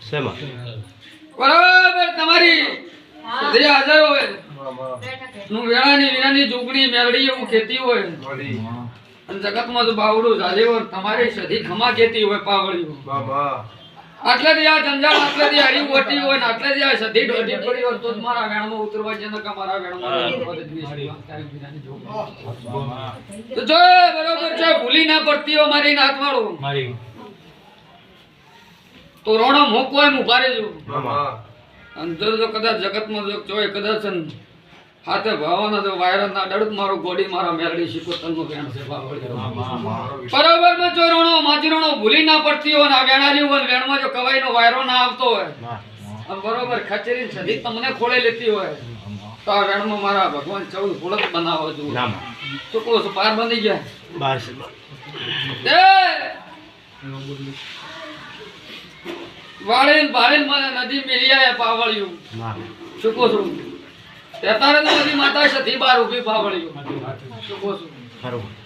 શેમાં? બરાબર તમારી જે હાજર હોય. હું વેળાની વીરાની જોગણી મેળડી એવું ખેતી હોય. અને જગતમાં તો બાવડું જાજે હોય તમારી સધી ખમા ખેતી હોય પાવળિયું આટલેથી આ જંજાળ આટલેથી હરી ઓટી હોય ને આટલેથી આ સધી દોઢી પડી હોય તો મારા વેણમાં ઉતરવા છે મારા વેણમાં. તો જો બરોબર છે ના પડતી હોય મારી. નાતવાળું મારી તો રોણો મોકો એમ ઊભા રહેજો. અંદર જો કદાચ જગતમાં જો જોય કદાચ હાથે ભાવના તો વાયરના ડડત મારો ગોડી મારા મેરડી શિકોતરનો વેણ છે બરાબરમાં જો રોણો માજીરોણો ભૂલી ના પડતી હોય ના આ વેણાલી હોય ને વેણમાં જો કવાઈનો વાયરો ના આવતો હોય. બરોબર ખચેરી સધી તમને ખોળે લેતી હોય. તો આ વેણમાં મારા ભગવાન ચૌદ ખોળક બનાવો છું. નામ. ચૂકવો પાર બની ગયા? બાર એ! વાળીને ભાળીને મને નદી પાવળિયું. છું? અત્યારે માતા સતી બાર ઊભી પાવળિયું. શું છું? ખરું.